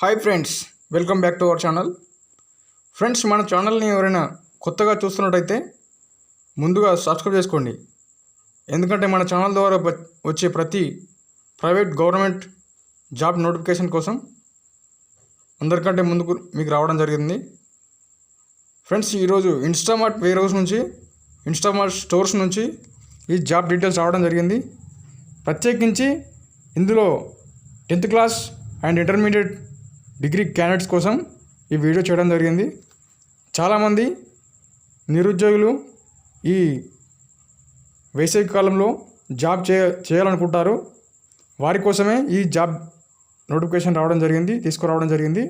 Hi friends welcome back to our channel friends మన ఛానల్ని ఎవరైనా కొత్తగా చూస్తున్నట్టయితే ముందుగా సబ్స్క్రైబ్ చేసుకోండి. ఎందుకంటే మన ఛానల్ ద్వారా వచ్చే ప్రతి ప్రైవేట్ గవర్నమెంట్ జాబ్ నోటిఫికేషన్ కోసం అందరికంటే ముందుకు మీకు రావడం జరిగింది. ఫ్రెండ్స్ ఈరోజు ఇన్స్టామార్ట్ వేర్ హౌస్ నుంచి ఇన్స్టామార్ట్ స్టోర్స్ నుంచి ఈ జాబ్ డీటెయిల్స్ రావడం జరిగింది. ప్రత్యేకించి ఇందులో tenth class and intermediate degree candidates కోసం ఈ వీడియో చేయడం జరిగింది. చాలామంది నిరుద్యోగులు ఈ వేసవి కాలంలో జాబ్ చేయ చేయాలనుకుంటారు. వారి కోసమే ఈ జాబ్ నోటిఫికేషన్ రావడం జరిగింది తీసుకురావడం జరిగింది.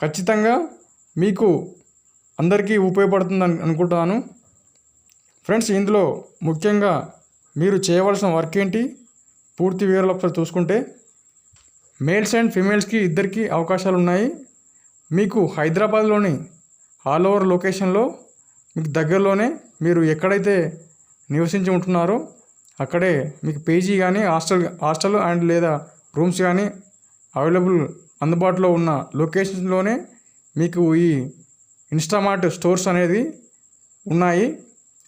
ఖచ్చితంగా మీకు అందరికీ ఉపయోగపడుతుంది అని అనుకుంటున్నాను. ఫ్రెండ్స్ ఇందులో ముఖ్యంగా మీరు చేయవలసిన వర్క్ ఏంటి? పూర్తి వివరాలు ఒకసారి చూసుకుంటే మేల్స్ అండ్ ఫీమేల్స్కి ఇద్దరికి అవకాశాలు ఉన్నాయి మీకు హైదరాబాద్లోని ఆల్ ఓవర్ లొకేషన్లో మీకు దగ్గరలోనే మీరు ఎక్కడైతే నివసించి ఉంటున్నారో అక్కడే మీకు పేజీ కానీ హాస్టల్ హాస్టల్ అండ్ లేదా రూమ్స్ కానీ అవైలబుల్ అందుబాటులో ఉన్న లొకేషన్స్లోనే మీకు ఈ ఇన్స్టామార్ట్ స్టోర్స్ అనేది ఉన్నాయి.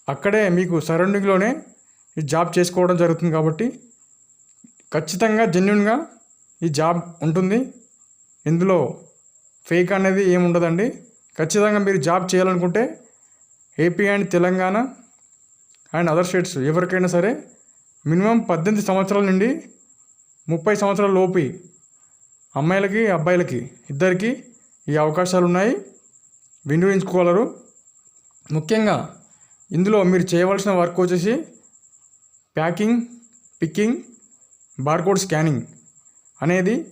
అక్కడే మీకు సరౌండింగ్లోనే జాబ్ చేసుకోవడం జరుగుతుంది కాబట్టి ఖచ్చితంగా జెన్యున్గా ఈ జాబ్ ఉంటుంది. ఇందులో ఫేక్ అనేది ఏమి ఉండదండి. ఖచ్చితంగా మీరు జాబ్ చేయాలనుకుంటే AP and Telangana and other states ఎవరికైనా సరే మినిమం పద్దెనిమిది సంవత్సరాల నుండి ముప్పై సంవత్సరాల లోపి అమ్మాయిలకి అబ్బాయిలకి ఇద్దరికి ఈ అవకాశాలు ఉన్నాయి. వినియోగించుకోగలరు ముఖ్యంగా ఇందులో మీరు చేయవలసిన వర్క్ వచ్చేసి ప్యాకింగ్ పిక్కింగ్ బార్కోడ్ స్కానింగ్. అనేది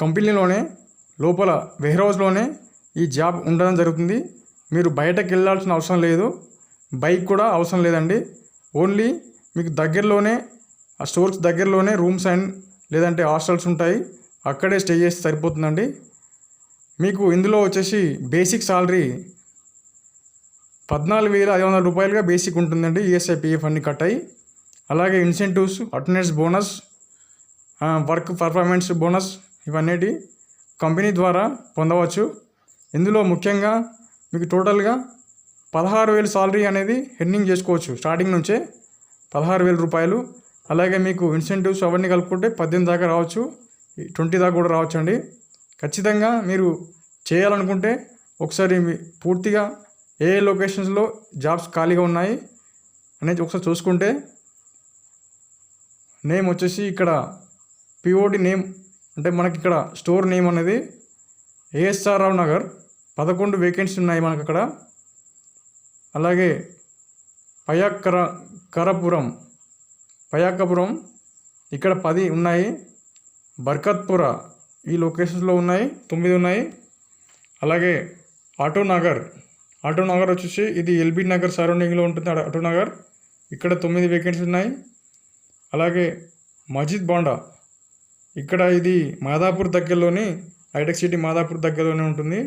కంపెనీలోనే లోపల వెహ్రౌస్లోనే ఈ జాబ్ ఉండడం జరుగుతుంది. మీరు బయటకు వెళ్ళాల్సిన అవసరం లేదు. బైక్ కూడా అవసరం లేదండి. ఓన్లీ మీకు దగ్గరలోనే ఆ స్టోర్స్ దగ్గరలోనే రూమ్స్ అండ్ లేదంటే హాస్టల్స్ ఉంటాయి. అక్కడే స్టే చేస్తే సరిపోతుందండి. మీకు ఇందులో వచ్చేసి బేసిక్ సాలరీ పద్నాలుగు వేల ఐదు వందల రూపాయలుగా బేసిక్ ఉంటుందండి. ఈఎస్ఐ పిఎఫ్ అన్ని కట్ అయ్యి. అలాగే incentives attendance bonus work performance bonus ఇవన్నీ కంపెనీ ద్వారా పొందవచ్చు. ఇందులో ముఖ్యంగా మీకు టోటల్గా పదహారు వేలు సాలరీ అనేది ఎర్నింగ్ చేసుకోవచ్చు. స్టార్టింగ్ నుంచే పదహారు వేల రూపాయలు. అలాగే మీకు ఇన్సెంటివ్స్ అవన్నీ కలుపుకుంటే పద్దెనిమిది దాకా రావచ్చు. ట్వంటీ దాకా కూడా రావచ్చు అండి ఖచ్చితంగా మీరు చేయాలనుకుంటే ఒకసారి మీ పూర్తిగా ఏ ఏ లొకేషన్స్లో జాబ్స్ ఖాళీగా ఉన్నాయి అనేది ఒకసారి చూసుకుంటే నేమ్ వచ్చేసి ఇక్కడ పిఓటి నేమ్ అంటే మనకి ఇక్కడ స్టోర్ నేమ్ అనేది ఏఎస్ఆర్ రావు నగర్ పదకొండు వేకెన్సీ ఉన్నాయి మనకు అక్కడ. అలాగే పయాకర కరపురం పయాకపురం ఇక్కడ పది ఉన్నాయి. బర్కత్పుర ఈ లొకేషన్స్లో ఉన్నాయి తొమ్మిది ఉన్నాయి. అలాగే ఆటో నగర్ ఆటో నగర్ వచ్చేసి ఇది ఎల్బీ నగర్ సరౌండింగ్లో ఉంటుంది ఆటో నగర్ ఇక్కడ తొమ్మిది వేకెన్సీ ఉన్నాయి. అలాగే మజిద్ బాండా ఇక్కడ ఇది మాదాపూర్ దగ్గరలోని హైటెక్ సిటీ మాదాపూర్ దగ్గరలోనే ఉంటుంది.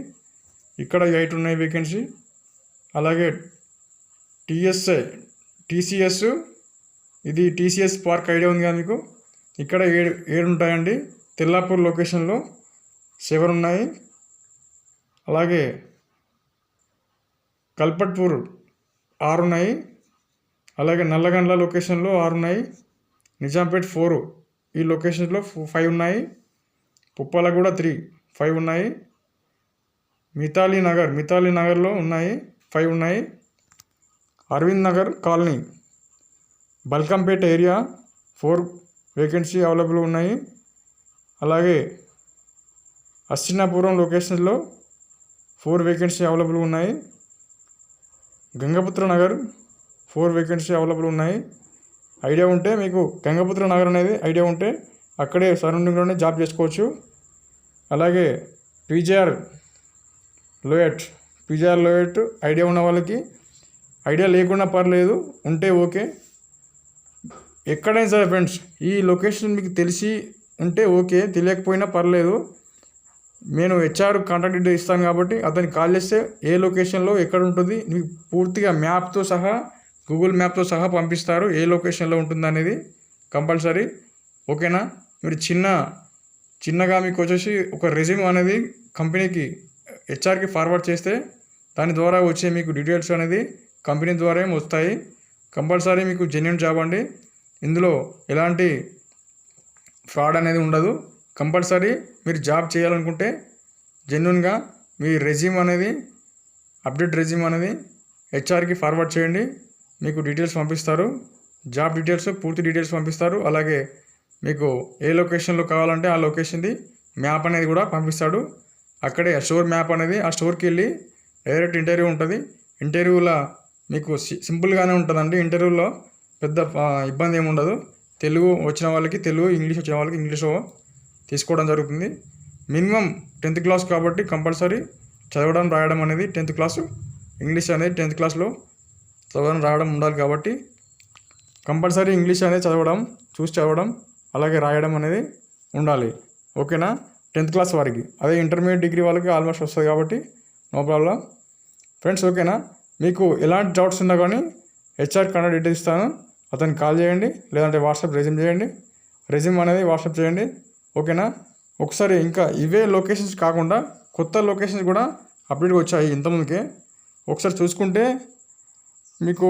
ఇక్కడ ఎయిట్ ఉన్నాయి వేకెన్సీ అలాగే టీఎస్ఐ టీసీఎస్ ఇది టీసీఎస్ పార్క్ ఐడియా ఉంది కదా మీకు? ఇక్కడ ఏడు ఏడు ఉంటాయండి. తెల్లాపూర్ లొకేషన్లో సెవెన్ ఉన్నాయి. అలాగే కల్పట్పూర్ ఆరు ఉన్నాయి. అలాగే నల్లగండ్ల లొకేషన్లో ఆరు ఉన్నాయి. నిజాంపేట్ ఫోర్. ఈ లొకేషన్లో ఫైవ్ ఉన్నాయి. పుప్పాల కూడా త్రీ ఫైవ్ ఉన్నాయి. మితాలి నగర్ మితాలి నగర్లో ఉన్నాయి ఫైవ్ ఉన్నాయి. Aravind Nagar colony Balkampet area four vacancy available ఉన్నాయి. అలాగే అశ్చినాపురం లొకేషన్లో ఫోర్ వేకెన్సీ అవైలబుల్ ఉన్నాయి. Gangaputra Nagar four vacancy available ఉన్నాయి. ఐడియా ఉంటే మీకు గంగపుత్ర నగర్ అనేది ఐడియా ఉంటే అక్కడే సరౌండింగ్లోనే జాబ్ చేసుకోవచ్చు. అలాగే పీజీఆర్ లోయట్ పీజీఆర్ లోయట్ ఐడియా ఉన్న వాళ్ళకి ఐడియా లేకుండా పర్లేదు ఉంటే ఓకే. ఎక్కడైనా సరే ఫ్రెండ్స్ ఈ లొకేషన్ మీకు తెలిసి ఉంటే ఓకే తెలియకపోయినా పర్లేదు. నేను హెచ్ఆర్ కాంటాక్ట్ డీటెయిల్ ఇస్తాను కాబట్టి అతనికి కాల్ చేస్తే ఏ లొకేషన్లో ఎక్కడ ఉంటుంది మీకు పూర్తిగా మ్యాప్తో సహా గూగుల్ మ్యాప్తో సహా పంపిస్తారు. ఏ లొకేషన్లో ఉంటుందనేది కంపల్సరీ. ఓకేనా? మీరు చిన్న చిన్నగా మీకు వచ్చేసి ఒక రెజ్యూమ్ అనేది కంపెనీకి హెచ్ఆర్కి ఫార్వర్డ్ చేస్తే దాని ద్వారా వచ్చే మీకు డీటెయిల్స్ అనేది కంపెనీ ద్వారా వస్తాయి. కంపల్సరీ మీకు జెన్యున్ జాబ్ అండి. ఇందులో ఎలాంటి ఫ్రాడ్ అనేది ఉండదు. కంపల్సరీ మీరు జాబ్ చేయాలనుకుంటే జెన్యున్గా మీ రెజ్యూమ్ అనేది అప్డేట్ రెజ్యూమ్ అనేది హెచ్ఆర్కి ఫార్వర్డ్ చేయండి. మీకు డీటెయిల్స్ పంపిస్తారు. జాబ్ డీటెయిల్స్ పూర్తి డీటెయిల్స్ పంపిస్తారు. అలాగే మీకు ఏ లొకేషన్లో కావాలంటే ఆ లొకేషన్ది మ్యాప్ అనేది కూడా పంపిస్తాడు. అక్కడే ఆ స్టోర్ మ్యాప్ అనేది ఆ స్టోర్కి వెళ్ళి డైరెక్ట్ ఇంటర్వ్యూ ఉంటుంది. ఇంటర్వ్యూలో మీకు సి- సింపుల్గానే ఉంటుందండి. ఇంటర్వ్యూలో పెద్ద ఇబ్బంది ఏమి ఉండదు. తెలుగు వచ్చిన వాళ్ళకి తెలుగు ఇంగ్లీష్ వచ్చిన వాళ్ళకి ఇంగ్లీష్ తీసుకోవడం జరుగుతుంది. మినిమం టెన్త్ క్లాస్ కాబట్టి కంపల్సరీ చదవడం రాయడం అనేది టెన్త్ క్లాసు. ఇంగ్లీష్ అనేది టెన్త్ క్లాస్లో చదవడం రాయడం ఉండాలి కాబట్టి కంపల్సరీ ఇంగ్లీష్ అనేది చదవడం చూసి చదవడం అలాగే రాయడం అనేది ఉండాలి. ఓకేనా? టెన్త్ క్లాస్ వారికి. అదే ఇంటర్మీడియట్ డిగ్రీ వాళ్ళకి ఆల్మోస్ట్ వస్తుంది కాబట్టి నో ప్రాబ్లం. ఫ్రెండ్స్ ఓకేనా? మీకు ఎలాంటి డౌట్స్ ఉన్నా కానీ హెచ్ఆర్ కన్నడ డీటెయిల్స్ ఇస్తాను. అతనికి కాల్ చేయండి లేదంటే వాట్సాప్ రెజ్యూమ్ చేయండి. రెజ్యూమ్ అనేది వాట్సాప్ చేయండి. ఓకేనా? ఒకసారి ఇంకా ఇవే లొకేషన్స్ కాకుండా కొత్త లొకేషన్స్ కూడా అప్డేట్ వచ్చాయి ఇంతకుముందుకే. ఒకసారి చూసుకుంటే మీకు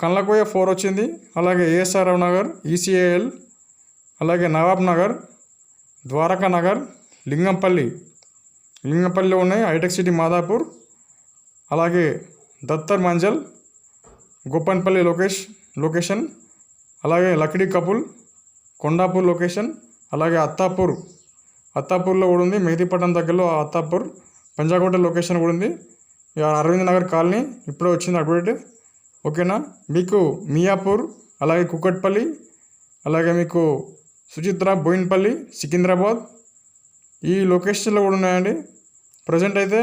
కళ్ళకోయ ఫోర్ వచ్చింది. అలాగే ఏఎస్ఆర్ నగర్ ఈసీఏఎల్ అలాగే నవాబ్ నగర్ ద్వారకా నగర్ లింగంపల్లి. లింగంపల్లిలో ఉన్నాయి హైటెక్ సిటీ మాదాపూర్ అలాగే దత్తర్ మంజల్ గోపన్పల్లి లొకేష్ లొకేషన్ అలాగే లక్డీ కపుల్ కొండాపూర్ లొకేషన్ అలాగే అత్తాపూర్. అత్తాపూర్లో కూడా ఉంది మెహదీపట్నం దగ్గరలో అత్తాపూర్ పంజాగుట్ట లొకేషన్ కూడా ఉంది. అరవింద్ నగర్ కాలనీ ఇప్పుడే వచ్చింది అప్డేట్. ఓకేనా? మీకు మియాపూర్ అలాగే కుక్కట్పల్లి అలాగే మీకు సుచిత్ర బోయిన్పల్లి సికింద్రాబాద్ ఈ లొకేషన్లో కూడా ఉన్నాయండి. ప్రజెంట్ అయితే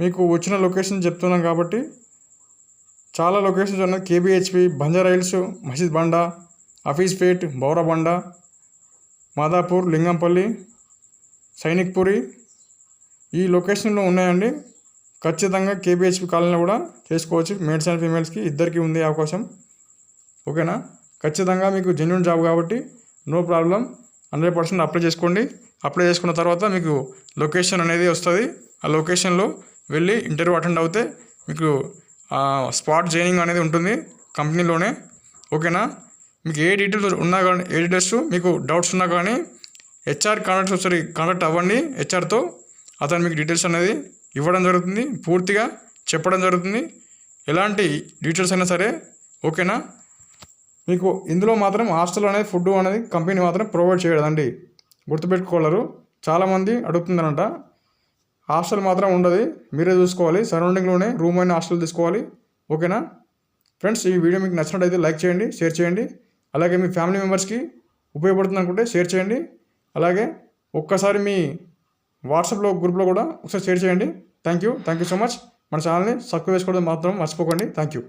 మీకు వచ్చిన లొకేషన్ చెప్తున్నాం కాబట్టి చాలా లొకేషన్స్ ఉన్నాయి. కేబిహెచ్పి బంజారా హిల్స్ మసీద్ బండా ఆఫీస్ పేట్ బౌరబండ మాదాపూర్ లింగంపల్లి సైనిక్పురి ఈ లొకేషన్లో ఉన్నాయండి. ఖచ్చితంగా కేబిహెచ్పి కాలనీలో కూడా చేసుకోవచ్చు. మేడ్స్ అండ్ ఫీమేల్స్కి ఇద్దరికి ఉంది అవకాశం. ఓకేనా? ఖచ్చితంగా మీకు జెన్యున్ జాబ్ కాబట్టి no problem hundred percent apply చేసుకోండి. అప్లై చేసుకున్న తర్వాత మీకు లొకేషన్ అనేది వస్తుంది. ఆ లొకేషన్లో వెళ్ళి ఇంటర్వ్యూ అటెండ్ అవుతే మీకు స్పాట్ జాయినింగ్ అనేది ఉంటుంది కంపెనీలోనే ఓకేనా? మీకు ఏ డీటెయిల్స్ ఉన్నా కానీ ఏ డీటెయిల్స్ మీకు డౌట్స్ ఉన్నా కానీ హెచ్ఆర్ కాంటాక్ట్ ఒకసారి కాంటాక్ట్ అవ్వండి హెచ్ఆర్తో అతను మీకు డీటెయిల్స్ అనేది ఇవ్వడం జరుగుతుంది పూర్తిగా చెప్పడం జరుగుతుంది. ఎలాంటి డీటెయిల్స్ అయినా సరే ఓకేనా మీకు ఇందులో మాత్రం హాస్టల్ అనేది ఫుడ్ అనేది కంపెనీ మాత్రం ప్రొవైడ్ చేయదండి గుర్తుపెట్టుకోలేరు చాలామంది అడుగుతుందనంట హాస్టల్ మాత్రం ఉండదు. మీరే చూసుకోవాలి. సరౌండింగ్లోనే రూమ్ అయిన హాస్టల్ తీసుకోవాలి. ఓకేనా ఫ్రెండ్స్ ఈ వీడియో మీకు నచ్చినట్టయితే లైక్ చేయండి షేర్ చేయండి. అలాగే మీ ఫ్యామిలీ మెంబర్స్కి ఉపయోగపడుతుంది అనుకుంటే షేర్ చేయండి. అలాగే ఒక్కసారి మీ వాట్సాప్లో గ్రూప్లో కూడా ఒకసారి షేర్ చేయండి. Thank you thank you so much మన ఛానల్ని సబ్స్క్రైబ్ చేసుకోవడం మాత్రం మర్చిపోకండి. Thank you